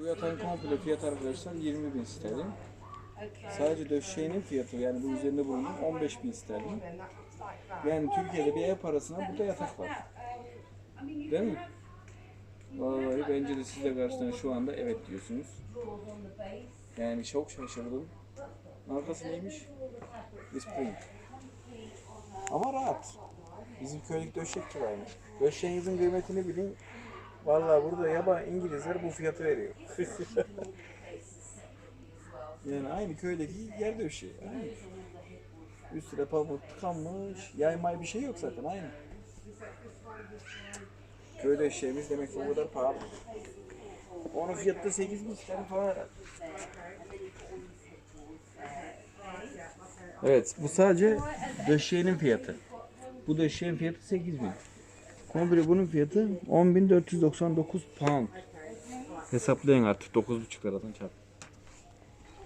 Bu yatağın komple fiyatı arkadaşlar 20 bin sterlin. Sadece döşeğinin fiyatı yani bu üzerinde bulunan 15 bin sterlin. Yani Türkiye'de bir ev parasına burada yatak var. Değil mi? Vallahi bence de siz de karşıdan şu anda evet diyorsunuz. Yani çok şaşırdım. Markası neymiş? Spring. Ama rahat. Bizim köydeki döşek aynı. Döşeğinizin kıymetini bilin. Vallahi burada yabancı İngilizler bu fiyatı veriyor. yani aynı köydeki yer döşeği. Aynı. Üstüne pamuk tıkanmış. Yaymay bir şey yok zaten aynı. Köy döşeğimiz demek ki o kadar pahalı. Onun fiyatı da 8 bin sterlin falan. Evet bu sadece döşeğinin fiyatı. Bu döşeğin fiyatı 8 bin. Komple bunun fiyatı 10.499 pound. Hesaplayın artık 9.5 liradan çarp.